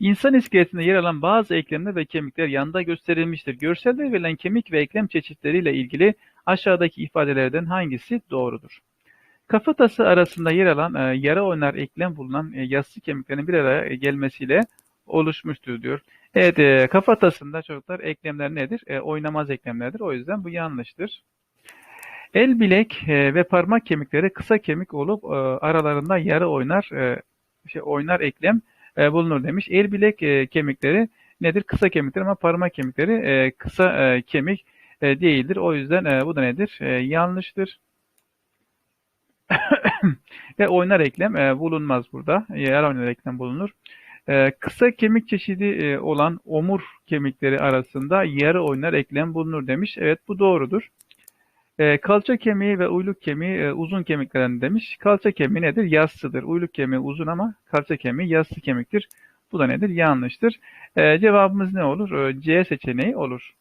İnsan iskeletinde yer alan bazı eklemler ve kemikler yanda gösterilmiştir. Görselde verilen kemik ve eklem çeşitleriyle ilgili aşağıdaki ifadelerden hangisi doğrudur? Kafatası arasında yer alan e, yara oynar eklem bulunan e, yassı kemiklerin bir araya gelmesiyle oluşmuştur diyor. Evet, e, kafatasında çocuklar eklemler nedir? E, oynamaz eklemlerdir. O yüzden bu yanlıştır. El bilek e, ve parmak kemikleri kısa kemik olup e, aralarında yarı oynar e, şey oynar eklem e, bulunur demiş. El bilek e, kemikleri nedir? Kısa kemikler ama parmak kemikleri e, kısa kemik değildir. O yüzden bu da nedir? Yanlıştır. ve oynar eklem bulunmaz burada. Yer oynar eklem bulunur. Kısa kemik çeşidi olan omur kemikleri arasında yarı oynar eklem bulunur demiş. Evet bu doğrudur. E, kalça kemiği ve uyluk kemiği e, uzun kemiklerden demiş. Kalça kemiği nedir? Yassıdır. Uyluk kemiği uzun ama kalça kemiği yassı kemiktir. Bu da nedir? Yanlıştır. E, cevabımız ne olur? E, C seçeneği olur.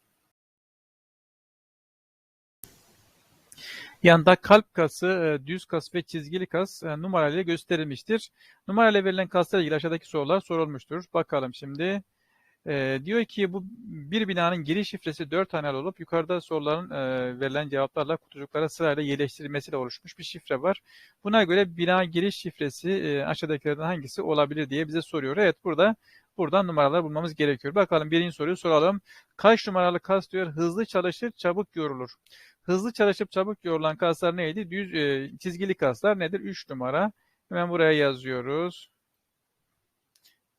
Yanda kalp kası, e, düz kas ve çizgili kas e, numarayla gösterilmiştir. Numarayla verilen kaslarla ilgili aşağıdaki sorular sorulmuştur. Bakalım şimdi. E, diyor ki bu bir binanın giriş şifresi 4 haneli olup yukarıda soruların e, verilen cevaplarla kutucuklara sırayla yerleştirilmesiyle oluşmuş bir şifre var. Buna göre bina giriş şifresi e, aşağıdakilerden hangisi olabilir diye bize soruyor. Evet burada buradan numaralar bulmamız gerekiyor. Bakalım birinci soruyu soralım. Kaç numaralı kas diyor hızlı çalışır çabuk yorulur. Hızlı çalışıp çabuk yorulan kaslar neydi? Düz e, çizgili kaslar nedir? 3 numara. Hemen buraya yazıyoruz.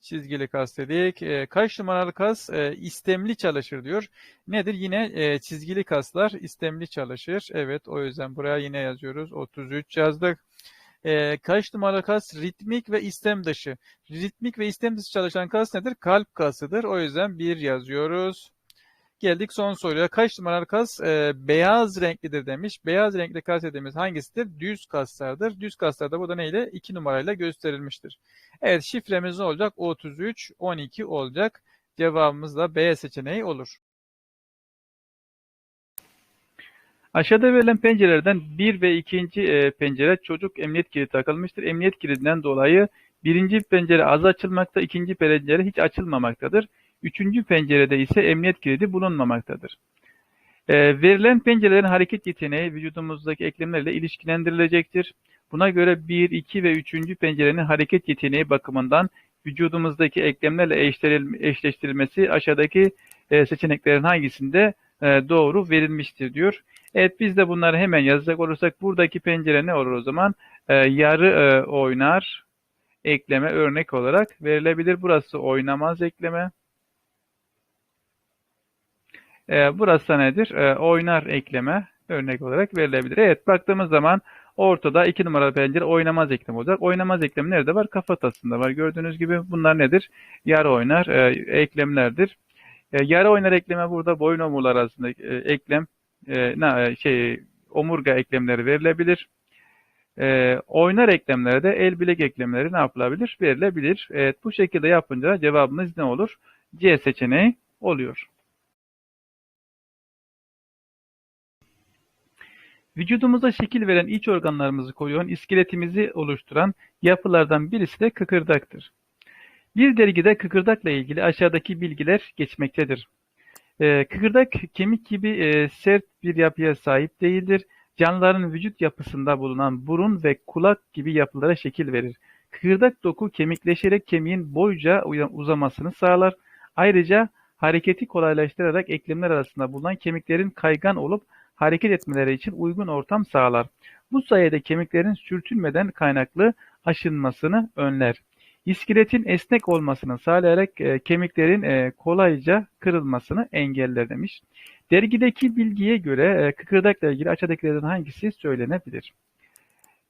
Çizgili kas dedik. E, kaç numaralı kas? E, istemli çalışır diyor. Nedir? Yine e, çizgili kaslar istemli çalışır. Evet o yüzden buraya yine yazıyoruz. 33 yazdık. E, kaç numaralı kas? Ritmik ve istem dışı. Ritmik ve istem dışı çalışan kas nedir? Kalp kasıdır. O yüzden 1 yazıyoruz. Geldik son soruya. Kaç numaralı kas e, beyaz renklidir demiş. Beyaz renkli kas dediğimiz hangisidir? Düz kaslardır. Düz kaslarda bu da neyle? 2 numarayla gösterilmiştir. Evet şifremiz ne olacak? 33, 12 olacak. Cevabımız da B seçeneği olur. Aşağıda verilen pencerelerden bir ve ikinci e, pencere çocuk emniyet kilidi takılmıştır. Emniyet kilidinden dolayı birinci pencere az açılmakta, ikinci pencere hiç açılmamaktadır. Üçüncü pencerede ise emniyet kilidi bulunmamaktadır. E, verilen pencerelerin hareket yeteneği vücudumuzdaki eklemlerle ilişkilendirilecektir. Buna göre 1, 2 ve 3. pencerenin hareket yeteneği bakımından vücudumuzdaki eklemlerle eşleştirilmesi aşağıdaki e, seçeneklerin hangisinde e, doğru verilmiştir diyor. Evet biz de bunları hemen yazacak olursak buradaki pencere ne olur o zaman? E, yarı e, oynar ekleme örnek olarak verilebilir. Burası oynamaz ekleme. E, burası nedir? E, oynar ekleme örnek olarak verilebilir. Evet baktığımız zaman ortada iki numaralı pencere oynamaz eklem olacak. Oynamaz eklem nerede var? Kafatasında var. Gördüğünüz gibi bunlar nedir? Yarı oynar e, eklemlerdir. E, yarı oynar ekleme burada boyun omurlar arasında e, eklem e, na, şey omurga eklemleri verilebilir. E, oynar eklemlere de el bilek eklemleri ne yapılabilir? Verilebilir. Evet bu şekilde yapınca cevabımız ne olur? C seçeneği oluyor. Vücudumuza şekil veren iç organlarımızı koruyan, iskeletimizi oluşturan yapılardan birisi de kıkırdaktır. Bir dergide kıkırdakla ilgili aşağıdaki bilgiler geçmektedir. Ee, kıkırdak kemik gibi e, sert bir yapıya sahip değildir. Canlıların vücut yapısında bulunan burun ve kulak gibi yapılara şekil verir. Kıkırdak doku kemikleşerek kemiğin boyca uzamasını sağlar. Ayrıca hareketi kolaylaştırarak eklemler arasında bulunan kemiklerin kaygan olup hareket etmeleri için uygun ortam sağlar. Bu sayede kemiklerin sürtünmeden kaynaklı aşınmasını önler. İskeletin esnek olmasını sağlayarak e, kemiklerin e, kolayca kırılmasını engeller demiş. Dergideki bilgiye göre e, kıkırdakla ilgili aşağıdakilerden hangisi söylenebilir?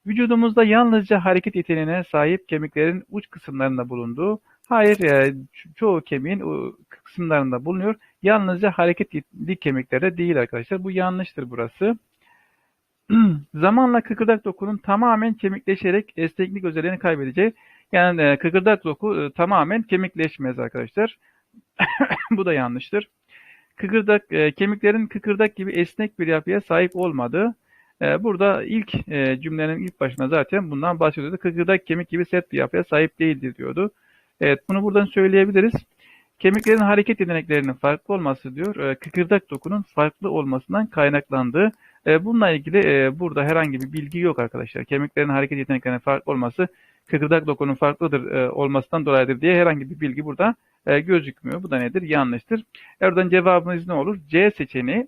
Vücudumuzda yalnızca hareket yeteneğine sahip kemiklerin uç kısımlarında bulunduğu, hayır e, çoğu kemiğin kısımlarında bulunuyor. Yalnızca hareketli kemiklerde değil arkadaşlar. Bu yanlıştır burası. Zamanla kıkırdak dokunun tamamen kemikleşerek esneklik özelliğini kaybedecek. Yani e, kıkırdak doku e, tamamen kemikleşmez arkadaşlar. Bu da yanlıştır. Kıkırdak e, kemiklerin kıkırdak gibi esnek bir yapıya sahip olmadığı e, burada ilk e, cümlenin ilk başına zaten bundan bahsediyordu. Kıkırdak kemik gibi sert bir yapıya sahip değildir diyordu. Evet, bunu buradan söyleyebiliriz. Kemiklerin hareket yeteneklerinin farklı olması diyor, e, kıkırdak dokunun farklı olmasından kaynaklandığı. E, bununla ilgili e, burada herhangi bir bilgi yok arkadaşlar. Kemiklerin hareket yeteneklerinin farklı olması, kıkırdak dokunun farklıdır olmasından dolayıdır diye herhangi bir bilgi burada gözükmüyor. Bu da nedir? Yanlıştır. Oradan cevabımız ne olur? C seçeneği